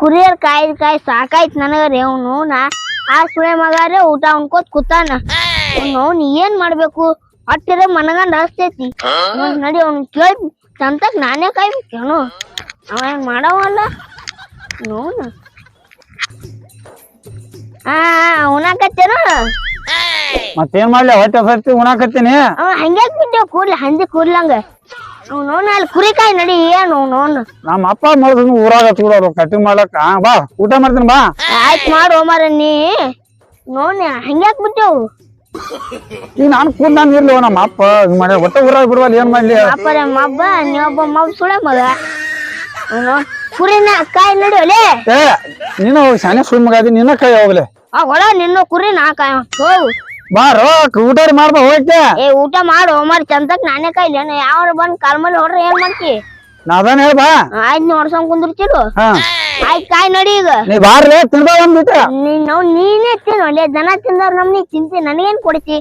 Courier ಕಾಯಿ ಕಾಯ್ ಸಾಕಾಯ್ತು ನನಗ ರೀ ಅವ್ನು. ನಾ ಆ ಸುಳೆ ಮಗಾರೆ ಊಟ ಉಣ್ಕೋತ್ ಕೂತಾನ. ಅವ್ನು ಏನ್ ಮಾಡ್ಬೇಕು? ಅಟ್ಟಿರ ಮನಗಂಡ ಹಸ್ತೈತಿ. ನೋಡ್ ನಡಿ ಅವ್ನ್ ಕೇಳಿ ಚಂತಕ್ ನಾನೇ ಕಾಯ್ಬೇಕೇನು ಅವ ಏನ್ ಮಾಡವಲ್ಲ? ನೋನ ಆ ಉಣಾಕತ್ತೇನು ಮತ್ತೇನ್ ಮಾಡ್ಲಿ ಹೊಟ್ಟೆ ಸರ್ತಿ ಉಣಾಕತ್ತೀನಿ. ಅವ ಹಂಗ್ಯಾಕ್ ಬಿಟ್ಟೆ ಕೂಡ್ಲಿ ಹಂದಿ ಕೂಡ್ಲಂಗ. ಅಲ್ಲಿ ಕುರಿಕಾಯಿ ನಡಿ ಏನು ಅವ್ನು ನಮ್ಮ ಅಪ್ಪ ಮಾಡಿದ್ರು ಊರಾಗ ತಗೊಳೋರು ಕಟಿಂಗ್ ಮಾಡ್ಲಕ್ಕ ಹಾ, ಬಾ ಊಟ ಮಾಡ್ತೀನಿ ಬಾ. ಆಯ್ತು ಮಾಡು ಮಾರ ನೀ. ನೋಡ್ನಿ ಹಂಗ್ಯಾಕ್ ಬಿಟ್ಟೆವು ಈಗ ನಾನು ಕೂಡ ನಾನು ಇರ್ಲಿ ನಮ್ಮ ಅಪ್ಪ ಹಿಂಗ್ ಮಾಡಿ ಒಟ್ಟ ಊರಾಗ ಬಿಡುವಲ್ಲ ಏನ್ ಮಾಡ್ಲಿ? ಅಪ್ಪರ ಮಬ್ಬ ಒಬ್ಬ ಮಬ್ಬ ಸುಳೆ ಮಗ. ಅವ್ನು ಕುರಿನ ಕಾಯಿ ನಡಿಯೋಲೆ ಏ ನೀನು ಶಾನೆ ಸುಳ್ಳು ಮಗ ಅದಿ ನಿನ್ನ ಕೈ ಹೋಗ್ಲೆ. ಆ ಒಳ ನಿನ್ನ ನಾ ಕಾಯಿ ಹೋಗು. ಬಾರೋ ಊಟ ಮಾಡ್ಬಾ ಹೋಗ್ತೆ ಏ ಊಟ ಮಾಡು ಮಾಡಿ ಚಂದಕ್ ನಾನೇ ಕಾಯಿಲೇನು ಯಾವ ಬಂದ್ ಕಾಲ್ ಮೇಲೆ ಹೊಡ್ರೆ ಏನ್ ಮಾಡ್ತಿ? ನಾದನ್ ಹೇಳ್ ಬಾ ಆಯ್ತ್ ನೋಡ್ಸಂಗ್ ಕುಂದಿರ್ತಿರು. ಆಯ್ತ್ ಕಾಯ್ ನಡಿ ಈಗ. ನೀ ಬಾರ್ಲೆ ತಿನ್ಬಾ ಒಂದ್ ಬಿಟ್ಟ ನೀನ್ ನಾವ್ ನೀನೇ ತಿನ್ ಒಳ್ಳೆ ದನ ತಿಂದವ್ರ ನಮ್ನಿ ತಿಂತಿ ನನಗೇನ್ ಕೊಡ್ತಿ?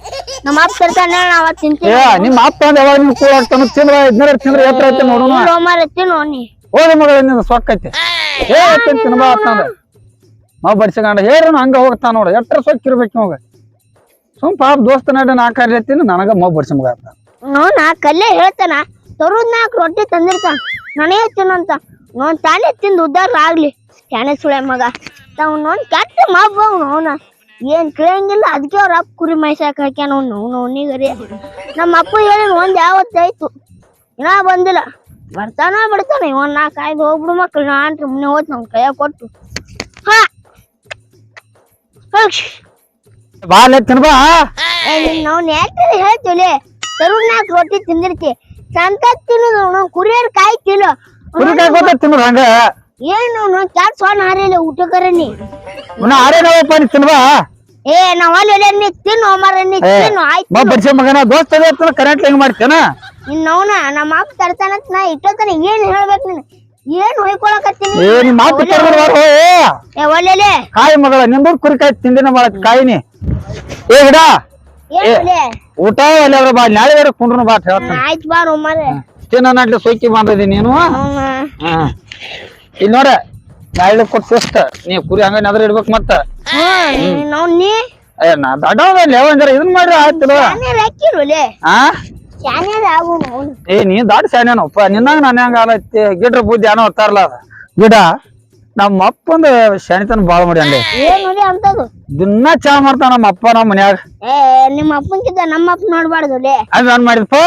ನಮ್ಮ ಅಪ್ಪ ತರ್ತಾನ ನಾವ್ ತಿಂತಿ ನಿಮ್ಮ ಅಪ್ಪ ಅಂದ ಯಾವಾಗ ನಿನ್ ಕೂಡ ಆಗ್ತಾನ ತಿಂದ್ರ ಇದ್ನರ ತಿಂದ್ರ ಎತ್ತರ ಐತೆ ನೋಡೋಣ ಮಾರ ತಿನ್ನು ನೀ. ಹೋದ ಮಗಳ ನಿನ್ನ ಸೊಕ್ಕೈತಿ ಏ ತಿನ್ ತಿನ್ಬಾ ಅಂತಂದ ನಾವ್ ಬಡ್ಸಿಕೊಂಡ ಹೇರ ಹಂಗ ಹೋಗ್ತಾನ ನೋಡ ಎಟ್ರ ಸೊಕ್ಕಿರ್ಬೇಕು ನೋಗ ಸುಮ್ ಪಾಪ ದೋಸ್ತ ನಡ ನಾಲ್ಕಾರಿ ಎತ್ತಿನ ನನಗ ಬಡ್ಸಿ ಮಗ ನಾ ಕಲ್ಲೇ ಹೇಳ್ತಾನ. ತರುದ್ ನಾಲ್ಕು ರೊಟ್ಟಿ ತಂದಿರ್ತಾನ ನನಗೆ ತಿನ್ನಂತ ನೋನ್ ತಾನೇ ತಿಂದು ಉದ್ದಾರ ಆಗ್ಲಿ. ಕ್ಯಾನೆ ಸುಳೆ ಮಗ. ತಾವ್ ನೋಡ್ ಕೆಟ್ಟ ಮಬ್ಬ ಅವನ ಏನ್ ಕೇಳಂಗಿಲ್ಲ ಅದಕ್ಕೆ ಅವ್ರ ಅಪ್ಪ ಕುರಿ ಮೈಸಾಕ್ ಹಾಕ್ಯಾನ ಅವ್ನು. ಅವ್ನು ಅವನಿಗರಿ ನಮ್ಮ ಅಪ್ಪ ಹೇಳಿ ಒಂದ್ ಯಾವತ್ತಾಯ್ತು. ಇನ್ನ ಬಂದಿಲ್ಲ. ಬರ್ತಾನ ಬಿಡ್ತಾನ ಇವನ್ ನಾ ಕಾಯ್ದು ಹೋಗ್ಬಿಡು ಮಕ್ಳು. ನಾ ಅಂತ ಸುಮ್ನೆ ಹೋದ್ ನಮ್ ಕೈಯಾಗ ಕೊಟ್ಟು. ಹಾ. ತಿನ್ಬಾ ಏ ನೀನ್ ಅವ್ನ್ ಯಾಕೆ ಹೇಳ್ತೀವಿ ತರುಣ್ ನಾಲ್ಕು ರೊಟ್ಟಿ ತಿಂದಿರ್ತಿ. ಸಂತ ತಿನ್ನೋದು ನಾವು ಕುರಿಯರ್ ಕಾಯಿ ತಿನ್ನು. ಕುರಿ ಕಾಯಿ ಕೊಟ್ಟ ತಿನ್ರ ಹಂಗ? ಏನು ನಾವು ಹಾರಿಲ್ಲ ಊಟಕ್ಕರ ನೀ. ಇನ್ನ ಆರೇ ನಾವಪ್ಪ ನೀ ತಿನ್ಬಾ. ಏ ನಾವ್ ಅಲ್ಲಿ ನೀ ತಿನ್ನು ಮರ ನೀ ತಿನ್ನು ಆಯ್ತು. ಬಾ ಮಗನ ದೋಸ್ತ ಅದೇ ಕರೆಂಟ್ ಹೆಂಗ್ ಮಾಡ್ತೇನ? ನಿನ್ ನಮ್ಮ ಅಪ್ಪ ತರ್ತಾನ ನಾ ಇಟ್ಟೋತನ ಏನ್ ಹೇಳ್ಬೇಕು ನೀನು? ಏನ್ ಹೊಯ್ಕೊಳಕತ್ತೀನಿ? ಏ ನಿಮ್ಮ ಮಾತು ಏ ಒಲ್ಲೆಲೆ ಕಾಯಿ ಮಗಳ ನಿಂದು ಕುರಿ ಕಾಯಿ ತಿಂದಿನ ಕಾಯಿನಿ. ಏ ಗಿಡ! ಊಟ ಎಲ್ಲಾದ್ರೂ ಬಾ ನಾಳೆ ಬೇರೆ ಕುಂಡ್ರು ಬಾ ಹೇಳ್ತಾನೆ. ಆಯ್ತು ಬಾರು ನಾಟ್ಲಿ ಸೋಕಿ ಬಂದದಿ ನೀನು? ಹಾ ಇಲ್ಲಿ ನೋಡ ನಾಳೆ ಕೊಟ್ಟು ಸಿಸ್ಟ ನೀ ಕುರಿ ಹಂಗ ನದ್ರ ಇಡ್ಬೇಕು ಮತ್ತ? ಹ್ಮ್. ನಾವು ನೀ. ಏ ನಾ ದೊಡ್ಡವಲ್ಲ ಯಾವಂದ್ರ ಇದನ್ ಮಾಡ್ರಿ ಆಯ್ತಲ್ಲ ಆಗು ಏ ನೀ ದಾಟ್ ಶಾನೇನಪ್ಪ ನಿನ್ನ ನಾನು ಹೆಂಗ ಆಲೈತಿ? ಗಿಡ್ರ ಬುದ್ಧಿ ಏನೋ ತಾರಲ್ಲ ಅದ. ಗಿಡ ನಮ್ಮ ಅಪ್ಪಂದ ಶಾಣಿತನ ಬಾಳ ಮಾಡಿ ಅಂದೆ. ಏನ್ ನೋಡಿ ಅಂತದು? ದಿನ ಚಾ ಮಾಡ್ತಾನ ನಮ್ಮ ಅಪ್ಪ ನಮ್ಮ ಮನ್ಯಾಗ. ಏ ನಿಮ್ಮ ಅಪ್ಪನ್ಕಿಂತ ನಮ್ಮ ಅಪ್ಪ ನೋಡ್ಬಾರ್ದು ಲೇ. ಅದ್ ಮಾಡಿದಪ್ಪ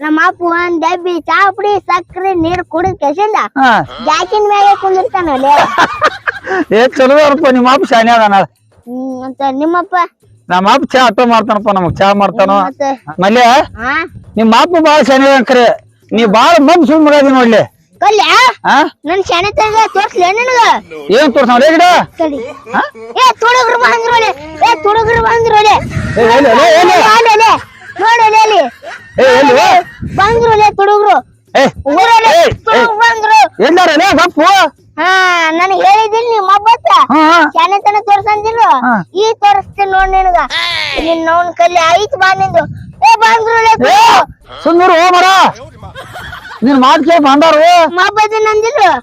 ನಮ್ಮ ಅಪ್ಪ ಒಂದ್ ಡಬ್ಬಿ ಚಾ ಪುಡಿ ಸಕ್ಕರೆ ನೀರ್ ಕುಡಿದ ಕೆಸಿಂದ ಹಾ. ಜಾಕಿನ ಮೇಲೆ ಕುಂದಿರ್ತಾನ ಲೇ. ಏ ಚಲೋ ಅಪ್ಪ ನಿಮ್ಮ ಅಪ್ಪ ಶಾನೆ ಅದಾನ. ಹ್ಮ್ ನಿಮ್ಮಪ್ಪ? ನಮ್ಮ ಅಪ್ಪ ಚಾ ಆಟೋ ಮಾಡ್ತಾನಪ್ಪ ನಮಗ್ ಚಾ ಮಾಡ್ತಾನ ಮತ್ತ? ಮಲ್ಯ ಹಾ. ನಿಮ್ಮ ಅಪ್ಪ ಬಾಳ ಶಾನೆ ಕರೆ. ನೀ ಬಾಳ ಮಂದ್ ಸುಮ್ ನೋಡ್ಲಿ. ಕಲ್ಯ ಹಾ ನನ್ ಶಾನೆ ತಗ ತೋರ್ಸ್ಲೇ ನಿನಗ? ಏನ್ ತೋರ್ಸ ಗಿಡ? ತಡಿ. ಏ ತುಡುಗ್ರು ಬಂದ್ರೋಲೆ ಏ ತುಡುಗ್ರು ಬಂದ್ರೋಲೆ ಏ, ಎಲ್ಲಿ, ಎಲ್ಲಿ, ಎಲ್ಲಿ? ನೋಡಲೆ ಅಲ್ಲಿ. ಏ ಎಲ್ಲಿ ಬಂದ್ರೋಲೆ ತುಡುಗ್ರು. ಏ ಬಂದ್ರು ಬಪ್ಪು ಹಾ ನಾನು ಹೇಳಿದಿಲ್ ನೀ ಮಬ್ಬತ್ತ ಶಾನೆ ತನ ತೋರ್ಸಂದಿಲ್ಲ ಈ ತೋರಿಸ್ತೀನಿ ನೋಡ್ ನಿನಗ. ನಿನ್ನ ನೋನ್ ಕಲ್ಲಿ ಐತ್ ಬಾ ನಿಂದು. ಏ ಬಂದ್ರುಲೆ ಸುಂದರ ಮರ. ನಿನ್ ಮಾತ್ ಕೇಳಿ ಬಂದಾರು.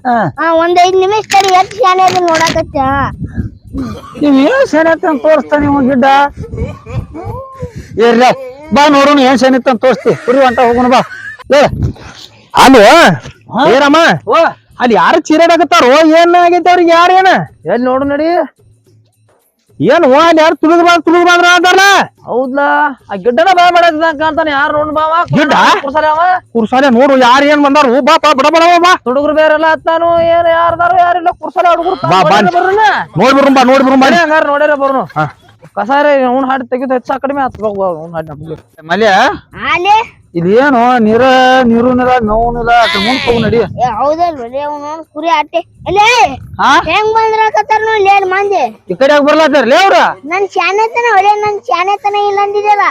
ಹಾ. ಒಂದ್ ಐದ್ ನಿಮಿಷ ಕಡೆ ಎಷ್ಟ್ ಶಾನೆ ಅದನ್ನ ನೋಡಾಕತ್ತ ನೀವ್ ಏನ್ ಶಾನೆ ಅಂತ ತೋರಿಸ್ತಾ ನೀವು ಗಿಡ್ಡ? ಏರ್ಲ ಬಾ ನೋಡೋಣ ಏನ್ ಶಾನೆ ಅಂತ ತೋರಿಸ್ತಿ. ಕುರಿ ಅಂತ ಹೋಗೋಣ ಬಾ. ಲೇ ಅಲ್ಲೋ ಏರಮ್ಮ ಅಲ್ಲಿ ಯಾರು ಚೀರಾಡಕತ್ತಾರೋ? ಏನ್ ಆಗೈತೆ ಅವ್ರಿಗೆ? ಯಾರು ಏನ? ಎಲ್ಲಿ ನೋಡು ನಡಿ. ಏನ್ ವಾ ಅಲ್ಲಿ ಯಾರು ತುಳಿದ್ ಬಂದ್ ತುಳಿದ್ ಬಂದ್ರ ಅಂತಾರ ಹೌದ್ಲಾ? ಆ ಗಿಡ್ಡನ ಬಾ ಮಾಡಕ್ ಕಾಣ್ತಾನೆ. ಯಾರು ನೋಡ್ ಬಾವ ಗಿಡ್ಡ? ಕುರ್ಸಾಲೆ ಅವ? ಕುರ್ಸಾಲೆ ನೋಡು ಯಾರು ಏನ್ ಬಂದಾರು? ಬಾ ಬಾ ಬಡ ಬಡ ಬಾ ಹುಡುಗರು ಬೇರೆಲ್ಲ ಹತ್ತಾನು. ಏನ್ ಯಾರ್ದಾರು ಯಾರಿಲ್ಲ ಕುರ್ಸಾಲೆ ಹುಡುಗರು. ಬಾ, ಬಾ. ನೋಡ್ಬಿರು ನೋಡ್ಬಿಡ್ರು ಬಾ ನೋಡ್ಬಿಡ್ರು ಬಾ. ಮನೆ ಹಂಗಾರ ನೋಡ್ಯಾರ ಬರ್ನು. ಕಸಾರೆ ಅವ್ನ ಹಾಡಿ ತೆಗಿದು ಹೆಚ್ಚ ಕಡಿಮೆ ಹತ್ಬೇಕು ಅವ್ನ ಹಾಡಿ ನಮ್ಗೆ. ಮಲ್ಯ? ಇದು ಏನು ನೀರ ನೀರು ಮೇವುನಿಲ್ಲ ಮುಂದ್ ಹೋಗ್ ನಡಿ. ಏ ಹೌದಲ್ವೇ ಅವನು ಕುರಿ ಏ ಹಾ? ಹೆಂಗ್ ಬಂದ್ರಾಕತ್ತಾರ ನೋಡಿ ಅಲ್ಲಿ ಮಂದಿ. ಈ ಕಡೆ ಬರ್ಲಾತಾರ್ಲಿ ಅವ್ರ? ನನ್ ಶಾನೆತನ ಒಳ್ಳೆ ನನ್ ಶಾನೆತನ ಇಲ್ಲ ಅಂದಿದ್ದಲ್ಲ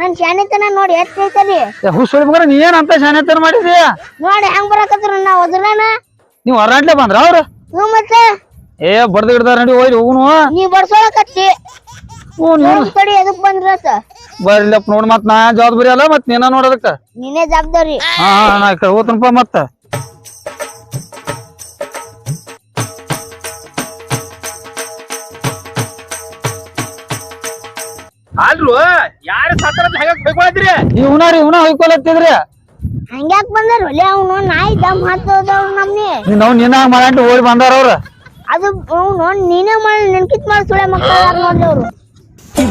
ನನ್ ಶಾನೆತನ ನೋಡಿ ಎಷ್ಟ್ ಐತಲ್ಲಿ. ಹುಸುಳಿ ಮಗನ ನೀ ಏನ್ ಅಂತ ಶಾನೆ ಮಾಡಿದಿ ನೋಡಿ ಹೆಂಗ್ ಬರಾಕತ್ತಾರ ನಾ ಒದ್ರನ. ನೀವ್ ಹೊರಾಟ್ಲೆ ಬಂದ್ರ ಅವ್ರ? ಹ್ಞೂ ಮತ್ತೆ? ಏ ಬಡ್ದು ಹಿಡ್ದಾರ ನಡಿ ಹೋಯ್ರಿ ಹೋಗುನು. ನೀ ಬರ್ಸೋಳಕತ್ತಿ. ಕಡೆ ಎದಕ್ ಬಂದ್ರ ಬರ್ಲಪ್ಪ ನೋಡ್ ಮತ್ ನಾ ಜವಾಬ್ದಾರಿ ಅಲ್ಲ ಮತ್ ನೀನ ನೋಡೋದಕ್ಕ ನೀನೇ ಜವಾಬ್ದಾರಿ ಹಾ ನಾ ಈ ಕಡೆ ಹೋತನಪ್ಪ ಮತ್ತ. ಅಲ್ರು ಯಾರ ಸತ್ರ ಹೆಂಗ ಬೈಕೊಳತ್ರಿ ಇವನ ರೀ ಇವನ ಹೊಯ್ಕೊಳತ್ತಿದ್ರಿ. ಹಂಗ್ಯಾಕ್ ಬಂದಾರ ಒಲೆ ಅವನು ನಾಯಿ ದಮ್ ಹತ್ತದವ್ ನಮ್ನಿ. ನಾವು ನಿನ್ನ ಮಾಡಂಟು ಓಡಿ ಬಂದಾರ ಅವ್ರ. ಅದು ಅವನು ನೀನೇ ಮಾಡಿ ನೆನ್ಕಿತ್ ಮಾಡಿ ಸುಳೆ ಮಕ್ಕಳ ನೋಡ್ರಿ ಅವ್ರು.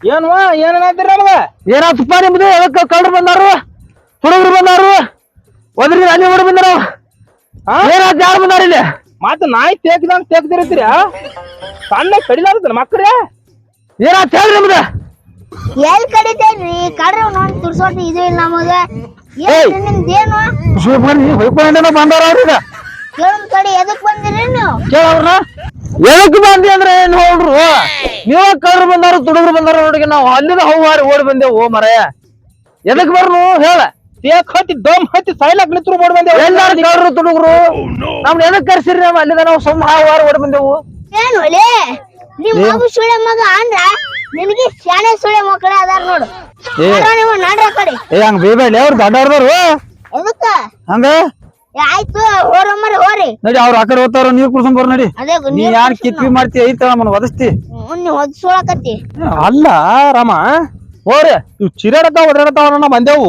ಏನ್ವ ಏನೇನಾಯ್ತಿರ ನಮಗ ಏನಾತಪ್ಪ ನಿಮ್ದು? ಎದಕ್ಕೆ ಕಳ್ಳರು ಬಂದಾರು? ಹುಡುಗರು ಬಂದಾರು? ಒದ್ರಿ ಅಲ್ಲಿ ಹುಡುಗ ಬಂದಾರ? ಏನಾದ್ ಯಾರು ಬಂದಾರ ಇಲ್ಲಿ? ಮತ್ತ ನಾಯಿ ತೇಕ್ದಂಗ್ ತೇಕ್ದಿರತ್ತೀರ ಸಣ್ಣ ಕಡಿಲಾರ್ದ ಮಕ್ರೇ ಏನಾತ್ ಹೇಳ್ರಿ ನಿಮ್ದು? ಎಲ್ ಕಡಿತೇನ್ರಿ? ಕಡ್ರಿ ನೋಡ್ ತುರ್ಸೋಟ್ ಇದು ಇಲ್ಲ ನಮಗ. ಏನ್ ಬಂದಾರ ಅವ್ರೀಗ ಕಡಿ ಎದಕ್ ಬಂದಿರಿ ನೀವು? ಕೇಳ ಅವ್ರನ್ನ? ಎದಕ್ ಬಂದಿ ಅಂದ್ರೆ ಏನ್ ನೋಡ್ರು ನೀವ ಕಳ್ರು ಬಂದಾರು ತುಡುಗ್ರು ಬಂದಾರ ನೋಡಿ ನಾವು ಅಲ್ಲಿದ ಹೌವಾರಿ ಓಡಿ ಬಂದೇವು ಮರಯ. ಎದಕ್ ಬರ್ನು? ಹೇಳ. ತೇಕ್ ಹತ್ತಿ ದಮ್ ಹತ್ತಿ ಸೈಲಾಕ್ ನಿತ್ರು ಓಡ್ ಬಂದೇವ್. ಎಲ್ಲಾರು ಕಳ್ರು ತುಡುಗ್ರು. ನಮ್ನ ಎದಕ್ ಕರ್ಸಿರಿ ನಾವು? ಅಲ್ಲಿದ ನಾವು ಸುಮ್ ಹೌವಾರಿ ಓಡಿ ಬಂದೇವು. ಏನು ಒಲೆ ನಿಮ್ ಮಗು ಸುಳೆ ಮಗ ಅಂದ್ರ ನಿನಗೆ ಶಾಣೆ ಸುಳೆ ಮಕ್ಕಳೇ ಅದಾರ ನೋಡು. ನೀವು ನಡ್ರ ಕಡೆ. ಏ ಹಂಗ ಬೇಬೇಡಿ ಅವ್ರು ದೊಡ್ಡವ್ರದವ್ರು. ಎದಕ್ಕ? ಹಂಗ? ಏ, ಆಯ್ತು ಹೋರಮ್ಮರ ಹೋರಿ. ನಡಿ ಅವ್ರ ಆಕಡೆ ಕಡೆ ಹೋಗ್ತಾರ ನೀರ್ ಕುಡ್ಸೊಂಡ್ ಬರ್ ನಡಿ. ಅದೇ ನೀ ಯಾನ್ ಕಿತ್ವಿ ಮಾಡ್ತಿ ಐತ ನಮ್ಮನ್ನ ಒದಸ್ತಿ. ಮುನ್ನೆ ಹೊದ್ಸೋಳಕತ್ತಿ ಅಲ್ಲ ರಾಮ ಹೋರಿ ಇವ್ ಚಿರಾಡತಾವ ಒದರಾಡತಾವ ನಾವು ಬಂದೇವು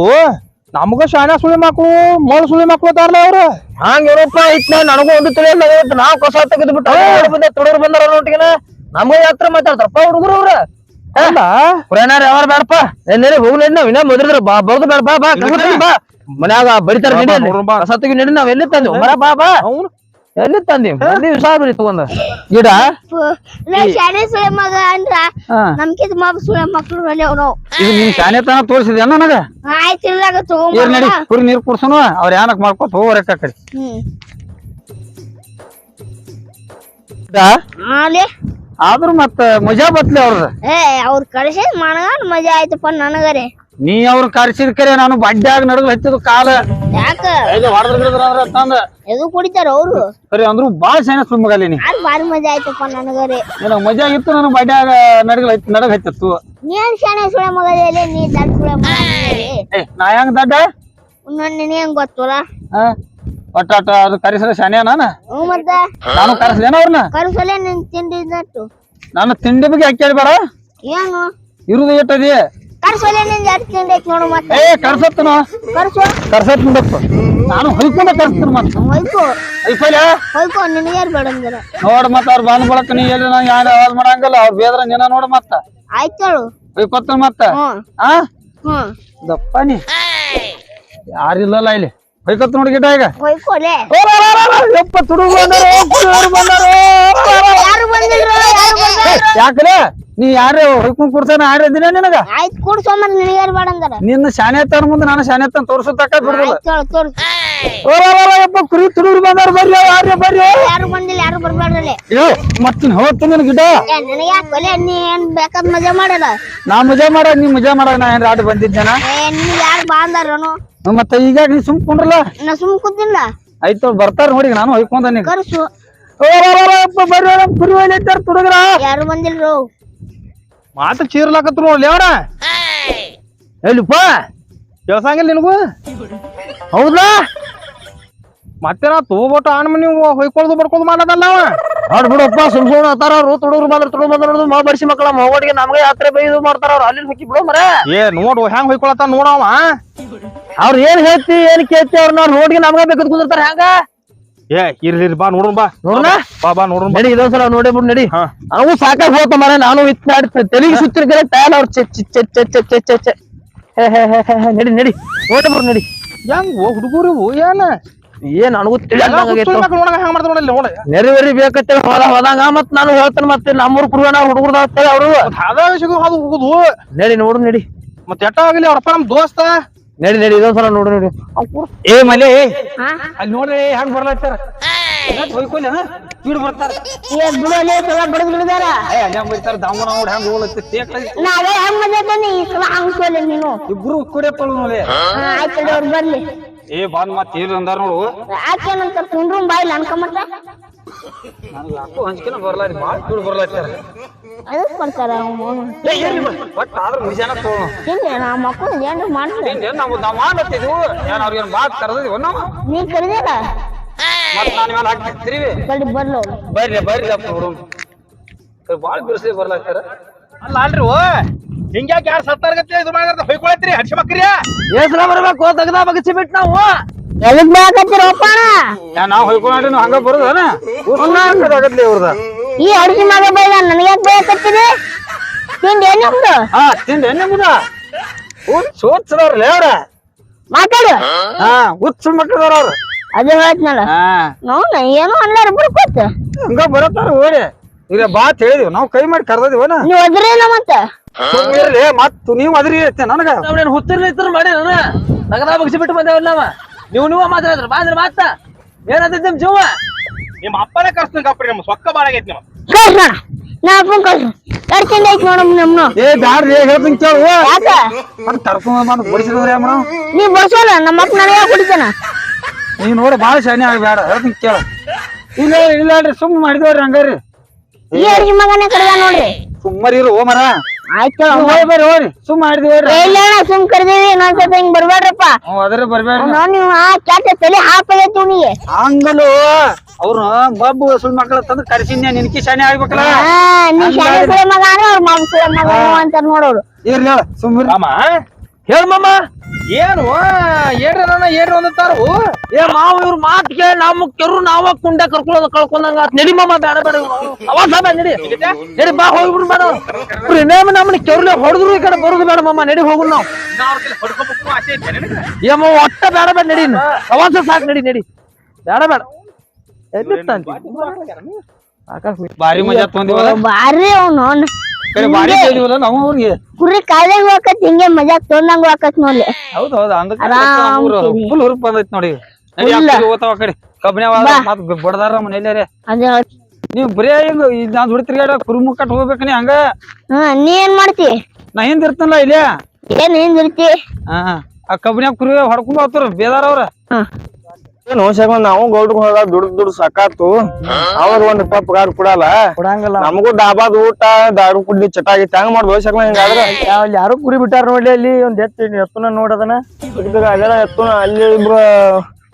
ನಮಗ ಶಾಣ ಸುಳಿ ಮಕ್ಳು ಮೊಳ ಸುಳಿ ಮಕ್ಳು ತಾರಲ್ಲ ಅವ್ರ. ಹಂಗ ಏನಪ್ಪ ಐತ್ ನನಗೂ ಒಂದು ತಿಳಿಯಲ್ಲ ಇವತ್ತು ನಾವ್ ಕಸ ತೆಗೆದು ಬಿಟ್ಟು ಬಂದೆ ತುಡುಗ್ರು ಬಂದಾರ ನೋಟಿಗೆನ ನಮ್ಗ ಯಾತ್ರ ಮಾತಾಡ್ತಾರಪ್ಪ ಹುಡುಗರು ಅವ್ರ. ಅಲ್ಲ ಪ್ರಯಾಣ ಯಾವ ಬೇಡಪ್ಪ ಬಾ ಬೇಡ ಬಾ ಬಾ ಮನ್ಯಾಗ ಬಡಿತಾರ ಸತ್ತಿಗೆ ನಡಿ ನಾವ್ ಎಲ್ಲಿ ತಂದಿ ಮರ ಬಾ ಬಾ. ಎಲ್ಲಿ ತಂದಿ ಮಂದಿ ತಗೊಂಡ. ಗಿಡ? ಶಾಲೆ ಸುಳೆ ಮಗ ನಾವು. ಇದು ನಿನ್ ಶಾಲೆ ತನ ತೋರಿಸಿದೆ ನನಗ? ಆಯ್ತಿಲ್ಲಾಗ ಕುರಿ ನೀರ್ ಕುಡ್ಸೋನು ಅವ್ರ ಯಾನಕ್ ಮಾಡ್ಕೊತ ಹೋಗ್ರಕ್ಕ ಕಡೆ ಹ್ಮ್. ಆದ್ರೂ ಮತ್ತ ಮಜಾ ಬತ್ಲಿ ಅವ್ರದ. ಏ ಅವ್ರ ಕಳ್ಸಿದ್ ಮಾಡ ಮಜಾ ಆಯ್ತಪ್ಪ ನನಗರೆ. ನೀ ಅವ್ರ ಕರ್ಸಿದ ಕರೆ ನಾನು ಬಡ್ಡ್ಯಾಗ ನಡದ್ ಹಚ್ಚಿದ ಕಾಲ. ಯಾಕ? ತಂದ. ಎದು ಕುಡಿತಾರ ಅವ್ರು? ಕರೆ ಅಂದ್ರು ಬಾಳ ಶಾನೆ ಸುಮ್ಮಗಲ್ಲಿ ನೀ. ಯಾರು ಬಾರಿ ಮಜಾ ಆಯ್ತಪ್ಪ ನನಗರೆ. ನನಗ್ ಮಜಾ ಇತ್ತು ನಾನು ಬಡ್ಡ್ಯಾಗ ನಡಗಲ್ ಹತ್ತಿ ನಡಗ್ ಹಚ್ಚಿತ್ತು ನೀನ್ ಶಾಣೆ ಸುಳೆ ಮಗ ಎಲೆ ನೀ ದಡ್ ಸುಳೆ ಮಗ ನೀ. ನಾ ಹೆಂಗ್ ದಡ್ಡ? ನನ್ ನಿನಗೆ ಗೊತ್ತಲ್ಲ ಹಾ ಒಟ್ಟ ಒಟ್ಟ ಅದು ಕರಿಸಲ ಶಾನೆ ನಾನ? ಹ್ಞೂ ಮತ್ತ. ನಾನು ಕರ್ಸ್ಲೇನ ಅವ್ರನ್ನ? ಕರ್ಸಲೆ ನಿನ್ ತಿಂಡಿದ್ದಟ್ಟು ನನ್ನ ತಿಂಡಿ ಬಗ್ಗೆ ಯಾಕೆ ಕೇಳ್ಬೇಡ? ಏನು? ಇರುದು ಎಟ್ಟದಿ? ಕರ್ಸಲೆ ನಿನ್ ಯಾಕೆ ತಿಂಡಿ ಐತ್ ನೋಡು ಮತ್ತೆ. ಏ ಕರ್ಸತ್ತನು? ಕರ್ಸು. ಕರ್ಸತ್ ಮುಂದತ್ತು ನಾನು ಹೊಯ್ಕೊಂಡ ಕರ್ಸ್ತೀನಿ ಮತ್ತ. ಹೊಯ್ಕೋ. ಐಫೈಲ ಹೊಯ್ಕೋ ನಿನಗೆ ಯಾರು ಬೇಡ ನೋಡು ನೋಡ್ ಮತ್ತ ಅವ್ರ ಬಂದ್ ಬಳಕ ನೀ ಎಲ್ಲಿ ನಾ ಯಾರು ಆವಾಜ್ ಮಾಡಂಗಲ್ಲ ಅವ್ರು ಬೇದ್ರ ನಿನ್ನ ನೋಡು ಮತ್ತ. ಆಯ್ತಳು ಹೊಯ್ಕೊತ್ತ ಮತ್ತ. ಹ್ಮ್. ಆ? ಹ್ಞೂ ದಪ್ಪ ನೀ. ಯಾರಿಲ್ಲಲ್ಲ ಇಲ್ಲಿ. ಹೊಯ್ಕೊತ್ ನೋಡಿ ಗಿಡ ಈಗ. ಹೊಯ್ಕೋಲೆ. ಯಪ್ಪ ತುಡುಗ ಬಂದಾರೋ ಕುಡಿಯೋರು ಬಂದಾರೋ ಯಾರು ಬಂದಿದ್ರು ಯಾರು ಬಂದಿದ್ರು? ಯಾಕಲೆ ನೀ ಯಾರು ಹೊಯ್ಕೊಂಡ್ ಯಾರು ನಿನಗ? ಆಯ್ತು ಬೇಡ ಅಂದಾರ? ನಿನ್ನ ಶಾನೆ ಮುಂದೆ ನಾನು ಶಾನೆ ತನ ತೋರ್ಸತಕ್ಕ ಬಿಡುದಿಲ್ಲ. ಆಯ್ತಳು ತೋರ್ಸು ಯಪ್ಪ ಕುರಿ ತುಡುಗ್ರು ಬಂದಾರ ಬರ್ರಿ ಯಾರು ಬರ್ರಿ. ಯಾರು ಬಂದಿಲ್ಲ ಯಾರು ಮತ್ತಿನ ಹೋಗ್ತೀನಿ ನಿನ್ ಗಿಡ. ಏ ನನಗೆ ಯಾಕೆ ಕೊಲೆ ನೀ ಏನ್ ಬೇಕಾದ್ ಮಜಾ ಮಾಡಲ್ಲ? ನಾ ಮಜಾ ಮಾಡ ನೀ ಮಜಾ ಮಾಡ ನಾ ಏನ್ ಆಟ ಬಂದಿದ್ದೇನ ಯಾರು ಬಾ ಅಂದಾರನು ಮತ್ತೆ ಈಗ ನೀ ಸುಮ್ ಕುಂಡ್ರಲ್ಲ? ನಾ ಸುಮ್ ಕೂತಿಲ್ಲ. ಆಯ್ತು ಬರ್ತಾರ ನೋಡಿ ನಾನು ಹೊಯ್ಕೊಂಡ ನೀ ಕರ್ಸು. ಯಾರು ಬಂದಿಲ್ರು? ಮಾತು ಚೀರ್ಲಾಕತ್ರು ನೋಡ್ಲಿ ಅವ್ರ ಎಲ್ಲಿಪ್ಪ ಕೇಳ್ಸಂಗಿಲ್ಲ ನಿನಗೂ? ಹೌದಾ ಮತ್ತೆ ನಾ ತಗೋಬಿಟ್ಟು ಆನ್ ಮನಿ ಹೊಯ್ಕೊಳ್ದು ಬಡ್ಕೊಳ್ದು ಮಾಡೋದಲ್ಲ ಅವ? ನೋಡ್ ಬಿಡಪ್ಪ ಸುಮ್ ಸುಮ್ ಅತ್ತಾರ ಅವ್ರು ತುಡುಗ್ರು ಬಂದ್ರ ತುಡುಗ್ ಬಂದ್ರ ನೋಡುದು ಮಾ ಬಡಿಸಿ ಮಕ್ಕಳ ಮಗಡಿಗೆ ನಮ್ಗೆ ಯಾತ್ರೆ ಬೈದು ಮಾಡ್ತಾರ ಅವ್ರು ಅಲ್ಲಿ ಹೊಕ್ಕಿ ಬಿಡೋ ಮರ. ಏ ನೋಡು ಹೆಂಗ್ ಹೊಯ್ಕೊಳತ್ತ ನೋಡವ ಅವ್ರ ಏನ್ ಹೇಳ್ತಿ ಏನ್ ಕೇಳ್ತಿ ಅವ್ರ ನಾವ್ ನೋಡ್ಗಿ ನಮ್ಗ ಬೇಕಾದ್ ಕುಂದಿರ್ತಾರ ಹೆಂಗ ಏ ಇರ್ಲಿ ಇರ್ಲಿ, ಬಾ ನೋಡೋಣ ಬಾ. ನೋಡೋಣ? ಬಾ ಬಾ ನೋಡೋಣ ನಡಿ ಇದೊಂದ್ ಸಲ ನೋಡಿ ಬಿಡು ನಡಿ. ಹಾ. ಅವು ಸಾಕಾಗ್ ಹೋತ ಮರ ನಾನು ಇತ್ ನಾಡಿ ತೆಲಿಗೆ ಸುತ್ತಿರ್ಗಡೆ ಟೈಲ್ ಅವ್ರ ಚೆ ಚೆ ಚೆ ಚೆ ಚೆ ಚೆ ಚೆ ಚೆ. ಹೇ ಹೇ ಹೇ ಹೇ ಹೇ, ನಡಿ ನಡಿ. ನೋಡಿ ಬಿಡ್ ನಡಿ. ಹೆಂಗ್ ಹುಡುಗರು ಏನ? ಏನ್ ನನಗೂ ತಿಳಿಯಾಗೈತು ನೋಡಂಗ ಹೆಂಗ್ ಮಾಡ್ತಾರ ನೋಡಲ್ಲ ನೋಡ. ನೆರವೇರಿ ಬೇಕಂತೇಳಿ ಹೋದ ಹೋದಂಗ ಮತ್ ನಾನು ಹೇಳ್ತೇನೆ ಮತ್ತೆ ನಮ್ಮೂರ್ ಕುರುವನ ಹುಡುಗರ್ದ ಅಂತೇಳಿ ಅವ್ರು. ಅದ ವಿಷಯ ಅದು ಹೋಗುದು. ನಡಿ ನೋಡು ನಡಿ. ಮತ್ತೆ ಎಟ್ಟ ಆಗಲಿ ಅವ್ರಪ್ಪ ನಮ್ ದೋಸ್ತ. ನಡಿ ನಡಿ ಇದೊಂದ್ಸಲ ಸಲ ನೋಡ್ರಿ ನೋಡಿ. ಏ ಮಲೆ ಅಲ್ಲಿ ನೋಡ್ರಿ ಹೆಂಗ್ ಬರ್ಲಾತ್ತಾರ? ಬರ್ತಾರ. ಹೆಂಗ್ ಹೆಂಗ್ ಈ ನೀನು. ಆಯ್ತು ಬರ್ಲಿ. ಏ ಬಂದ್ ಮತ್ತೆ ಏನ್ ನೋಡು. ಆಯ್ತು ನಂತರ ತುಂಡ್ರು ಬಾಯಿಲ್ಲ ಅನ್ಕೊಂಬತ್ತ ನನಗೆ ಯಾಕೋ ಹಂಚ್ಕಿನ ಬರ್ಲಾರಿ ಭಾಳ ದುಡ್ಡು ಬರ್ಲಾತ್ತಾರ ಅದಕ್ಕೆ ಎಲ್ಲಿ ಬಟ್ ಆದ್ರೆ ಮುಜಾನ ತೋಣ ಮಕ್ಕಳು ಮಾಡ್ರಿ ನಾವು ನಾವು ಮಾಡ್ಲತ್ತಿದ್ವು. ಏನ್ ಅವ್ರಿಗೆ ಮಾತು ಕರೆದಿದ್ವು ನಾವು. ನೀ ಕರೆದಿಲ್ಲ? ಮತ್ತೆ ನಾನು ಮೇಲೆ ಹಾಕ್ತಿರ್ತೀವಿ. ಬಡಿ ಬರ್ಲು ಅವ್ರು. ಬರ್ರಿ ಬರ್ರಿ ಅಪ್ಪ ನೋಡು. ಭಾಳ ಬಿರ್ಸಿ ಬರ್ಲಾತ್ತಾರ ಅಲ್ಲ ಅಲ್ರಿ ಓ. ಹಿಂಗ್ಯಾಕ್ ಯಾರು ಸತ್ತಾರ್ಗತ್ತೆ? ಇದು ಮಾಡಿದ್ರೆ ಹೊಯ್ಕೊಳತ್ರಿ ಹರ್ಷ ಮಕ್ರಿಯ ಏಸ್ರ ಬರ್ಬೇಕು ತಗದ ಬಗಸಿ ಬಿಟ್ ನಾವು. ಎದಕ್ ಬೇಕತ್ತೀರ ಒಪ್ಪಣ ಯಾ ನಾವು ಹೊಯ್ಕೊಂಡ್ರಿ ನಾವು ಹಂಗ ಬರೋದನ ಆಗತ್ಲಿ ಇವ್ರದ? ಈ ಅಡಿಗೆ ಮಗ ಬೇಡ ನನಗೆ ಯಾಕೆ ಬೇಕತ್ತೀರಿ ತಿಂಡಿ ಏನ್ ನಮ್ದು ಹಾ ತಿಂಡಿ ನಿಮ್ದ ಊರ್ ಸೋತ್ಸದವ್ರಲ್ಲ ಅವ್ರ ಮಾತಾಡು. ಹಾ ಹುಚ್ಚ ಮಕ್ಕಳದವ್ರ ಅವ್ರ. ಅದೇ ಹೇಳ್ತನಲ್ಲ ಹಾ. ನೋಡ ಏನೋ ಅನ್ನಾರ ಬಿಡ್ಕೊತ ಹಂಗ ಬರತ್ತಾರ ಓಡಿ. ಈಗ ಬಾತ್ ಹೇಳಿದಿವಿ ನಾವು ಕೈ ಮಾಡಿ ಕರ್ದಿವನ ನೀವ್ ಅದ್ರೇನ ಮತ್ತ? ಇರ್ಲಿ ಮತ್ ನೀವ್ ಅದ್ರಿ ಐತೆ ನನಗ. ಹುತ್ತಿರ್ಲಿ ಮಾಡಿ ನಾನು. ನಗರ ಬಗ್ಸಿ ಬಿಟ್ಟು ಬಂದೇವಲ್ಲ ನಾವ. ನೀವು ನೀವು ಮಾತಾಡಿದ್ರ ಬಾಂದ್ರ ಮಾತ ಏನಂತ ನಿಮ್ ಜೀವ? ನಿಮ್ಮ ಅಪ್ಪನೇ ಕರ್ಸ್ತೀನಿ ಕಪ್ರಿ ನಮ್ಮ ಸೊಕ್ಕ ಬಾಳಾಗೈತಿ ನಿಮ್ಮ ಕಳ್ಸೋಣ ನಾ ಅಪ್ಪನ್ ನೋಡಮ್ ನಮ್ನು. ಏ ಬ್ಯಾಡ್ರಿ ಹೇಳ್ತೀನಿ ಕೇಳು. ಯಾಕ? ಕರ್ಕೊಂಡ್ ಬಂದು ಬಡಿಸಿದ್ರೆ ನೀ ಬರ್ಸೋಲ್ಲ ನಮ್ಮ ಅಪ್ಪ ನನಗೆ ಕುಡಿತಾನ ನೀವ್ ನೋಡಿ ಭಾಳ ಶಾನೆ ಆಗ್ಬೇಡ. ಹೇಳ್ತೀನಿ ಕೇಳು. ಇಲ್ಲ ಇಲ್ಲ ಅಲ್ರಿ ಸುಮ್ ಮಾಡಿದವ್ರಿ ಹಂಗಾರಿ. ಈ ಅಡಿಗೆ ಮಗನೇ ಕಡ್ದ ನೋಡ್ರಿ. ಸುಮ್ಮರಿ ಇರು ಓ ಮರ. ಆಯ್ತು ಹೋಗಿ ಬರ್ರಿ ಹೋಗ್ರಿ. ಸುಮ್ ಮಾಡಿದಿವ್ರಿ ಇಲ್ಲ ಅಣ್ಣ ಸುಮ್ ಕರ್ದೀವಿ ಇನ್ನೊಂದ್ಸತ ಹಿಂಗ್ ಬರ್ಬೇಡ್ರಪ್ಪ ಅದ್ರ ನೀವು. ಆ ಕ್ಯಾಟ ತಲೆ ಹಾಪಾಗೈತಿ ಹಂಗಲು ಅವ್ರು ಬಬ್ಬು ಸುಳ್ ಮಕ್ಕಳ ತಂದು ಕರ್ಸಿನ್ಯ ನಿನ್ಕಿ ಶಾನೆ ಆಗ್ಬೇಕಲ್ಲ? ಹಾ ನೀ ಶಾಲೆ ಮಗ ಅವ್ರ ಮಗ ಅಂತ ನೋಡೋರು. ಇರ್ಲಿ ಅಮ್ಮ ಹೇಳ ಮಾಮ. ಏನು? ಏನ್ರ ನನ್ನ ಏನ್ರ ಒಂದತ್ತಾರು ಏ ಮಾವ ಇವ್ರ ಮಾತ್ ಕೇಳಿ ನಮ್ಮ ಕೆರು ನಾವ ಕುಂಡೆ ಕರ್ಕೊಳ್ಳೋದು ಕಳ್ಕೊಂಡಂಗ ಆತ್. ನಡಿ ಮಾಮ ಬೇಡ ಬೇಡ. ಅವಾಸ ಬೇಡ ನಡಿ. ನಡಿ ಬಾ ಹೋಗ್ಬಿಡು ಬೇಡ ಇನ್ನೇಮ್ ನಮ್ಮನ್ನ ಕೆರ್ಲೆ ಹೊಡೆದ್ರು ಈ ಕಡೆ ಬರುದು ಬೇಡ ಮಾಮ. ನಡಿ ಹೋಗುಣ ನಾವು? ಏ ಮಾವ ಒಟ್ಟ ಬೇಡ ಬೇಡ ನಡಿ. ಅವಾಸ ಸಾಕ್ ನಡಿ ನಡಿ. ಬೇಡ ಬೇಡ. ಎಲ್ಲಿತ್ತ ಬಾರಿ ಮಜಾ ತೊಂದಿವಲ್ಲ ಬಾರಿ ಅವ್ನು. ಕರೆ ಭಾರಿ ಕೇಳಿವಲ್ಲ ನಾವು ಅವ್ರಿಗೆ ಕುರಿ ಕಾಯ್ದಂಗ ಹಾಕತ್ ಹಿಂಗೆ ಮಜಾಕ್ ತೊಂದಂಗ ಹಾಕತ್ ನೋಡ್ಲಿ. ಹೌದ್ ಹೌದು. ಫುಲ್ ಹುರುಪ್ ಬಂದೈತಿ ನೋಡಿ. ನಡಿ. ಆ ಕಡೆ. ಕಬ್ಬಿನ ಮತ್ ಬಡದಾರ ಮನೆಯಲ್ಲೇ ನೀವ್ ಬರೇ ಹಿಂಗ ನಾನ್ ದುಡಿ ತಿರ್ಗಾಡ ಕುರುಮು ಕಟ್ ಹೋಗ್ಬೇಕ ನೀ ಹಂಗ? ಹಾ ನೀ ಏನ್ ಮಾಡ್ತಿ? ನಾ ಹಿಂದ್ ಇರ್ತನಲ್ಲ ಇಲ್ಲೇ ಏನ್ ಹಿಂದಿರ್ತಿ ಇರ್ತಿ? ಆ ಕಬ್ಬಿನ ಕುರಿ ಹೊಡ್ಕೊಂಡ್ ಹೋಗ್ತಾರ ಬೇದಾರ ಅವ್ರ. ಏನು ಶೇಖರ್ ನಾವು ಗೌಡ್ರು ಹೋದ ದುಡ್ದು ದುಡ್ಡು ಸಾಕಾತು. ಅವ್ರ ಒಂದ್ ರೂಪಾಯಿ ಪಗಾರ ಕೊಡಲ್ಲ. ಕೊಡಂಗಲ್ಲ. ನಮಗೂ ಡಾಬಾದ ಊಟ ದಾರು ಕುಡ್ಲಿ ಚಟಾಗಿ ಹಂಗ ಮಾಡ್ಬೋದು ಶೇಖ ಹಿಂಗಾದ್ರೆ ಅಲ್ಲಿ ಯಾರು ಕುರಿ ಬಿಟ್ಟಾರ ನೋಡ್ಲಿ ಅಲ್ಲಿ? ಒಂದ್ ಎತ್ತು ಎತ್ತುನ ನೋಡದನ ಅದೆಲ್ಲ ಎತ್ತುನ ಅಲ್ಲಿ ಇಬ್ರು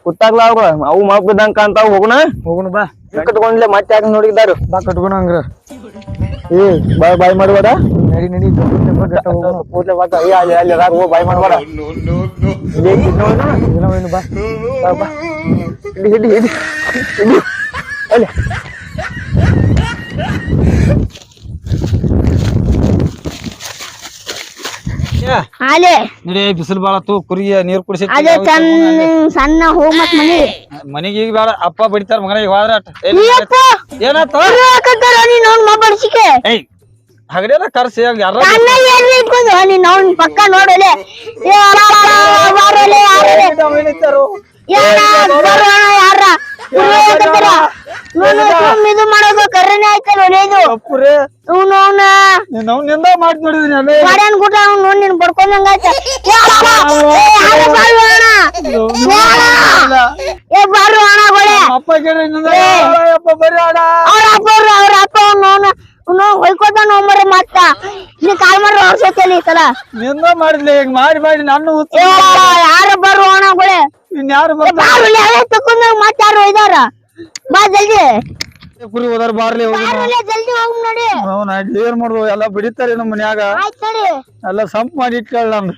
ಗೊತ್ತಾಗ್ಲ ಅವ್ರ. ಅವು ಮಗ್ ಬಿದ್ದಂಗ ಕಾಂತಾವ ಹೋಗುಣ. ಹೋಗುಣ ಬಾ. ಕಟ್ಕೊಂಡ್ಲೆ ಮತ್ತೆ ಯಾಕೆ ನೋಡಿದಾರು ಬಾ ಕಟ್ಕೊಣ ಹಂಗ್ರ. ಏ ಬಾಯ್ ಬಾಯ್ ಮಾಡ್ಬೇಡ ನಡಿ ನಡಿ ಕೂದ್ಲೆ ಬಾತ ಅಯ್ಯ ಅಲ್ಲಿ ಅಲ್ಲಿ ಅದಾರ ಹೋಗ್ ಬಾಯ್ ಮಾಡ್ಬೇಡ ಇಲ್ಲೇ ಇದ್ ನೋಡು. ಬಾ. ಬಾ, ಬಾ. ಹಿಡಿ ಹಿಡಿ ಹಿಡಿ ಹಿಡಿ ಅಲ್ಲಿ. ನಡಿ ಬಿಸಿಲು ಬಾಳತ್ತು ಕುರಿಯ ನೀರ್ ಕುಡಿಸಿ ಅದೇ ಸಣ್ಣ ಸಣ್ಣ ಹೋಗ್ ಮತ್ ಮನಿ ಮನಿಗೆ ಈಗ ಬೇಡ ಅಪ್ಪ ಬಡಿತಾರ ಮಗನಿಗೆ ಹೋದ್ರ ಏನಾತ ಹಾಕತ್ತಾರ ನೀನ್ ಅವ್ನ್ ಮೊಬಡ್ಸಿಕೆ ಏಯ್ ಹಗಡೆಲ್ಲ ಕರ್ಸಿ ಯಾರ ಇಟ್ಕೊಂಡು ನೀನ್ ಅವ್ನ್ ಪಕ್ಕ ನೋಡಲೆ? ಯಾರ? ಇದು ಮಾಡೋದು ಕರ್ರನೆ ಆಯ್ತಲ್ಲ ಒಳ್ಳೇದು ತಪ್ಪುರೇ ಇವ್ನು ಅವ್ನ ನಿಂದ ಮಾಡಿ ನೋಡಿದ್ರಿ ಅಲ್ಲೇ ಮಾಡ್ಯಾನ್ ಗುಟ ಅವ್ನು ನೋಡಿ ನೀನ್ ಬಡ್ಕೊಂಡಂಗ ಆಯ್ತ. ಏ ಬಾರು ಅಣ್ಣ ಗೊಳೆ ಅಪ್ಪ ಕೇಳಿ ಅಪ್ಪ ಅವ್ರ ಅಪ್ಪ ಅವ್ರು ಅಪ್ಪ ಅವ್ನು ಹೊಯ್ಕೋತಾನ ಮತ್ತ ಇಲ್ಲಿ ಕಾಲ್ ಮಾಡ್ರ ಅವ್ರ ಈ ಸಲ. ನಿಂದ ಮಾಡಿದ್ಲಿ ಮಾಡಿ ಮಾಡಿ ನನ್ನ ಯಾರ ಬರು ಅಣ್ಣ ಗೊಳೆ ಇನ್ಯಾರು ಬರ್ತಾರೆ ಮತ್ತ ಯಾರು ಒಯ್ದಾರ ಬಾ ಜಲ್ದಿ. ಕುರಿ ಹೋದಾರ ಬಾರ್ಲಿ ಹೋಗಿ ಜಲ್ದಿ ಹೋಗ್ ನೋಡಿ. ಅವ್ನ ಏನ್ ಮಾಡುದು? ಎಲ್ಲ ಬಿಡಿತಾರೆ ನಮ್ಮ ಮನ್ಯಾಗ. ಆಯ್ತ್ ಎಲ್ಲ ಸಂಪ್ ಮಾಡಿ ಇಟ್ಕೊಳ್ಳ ನಾನು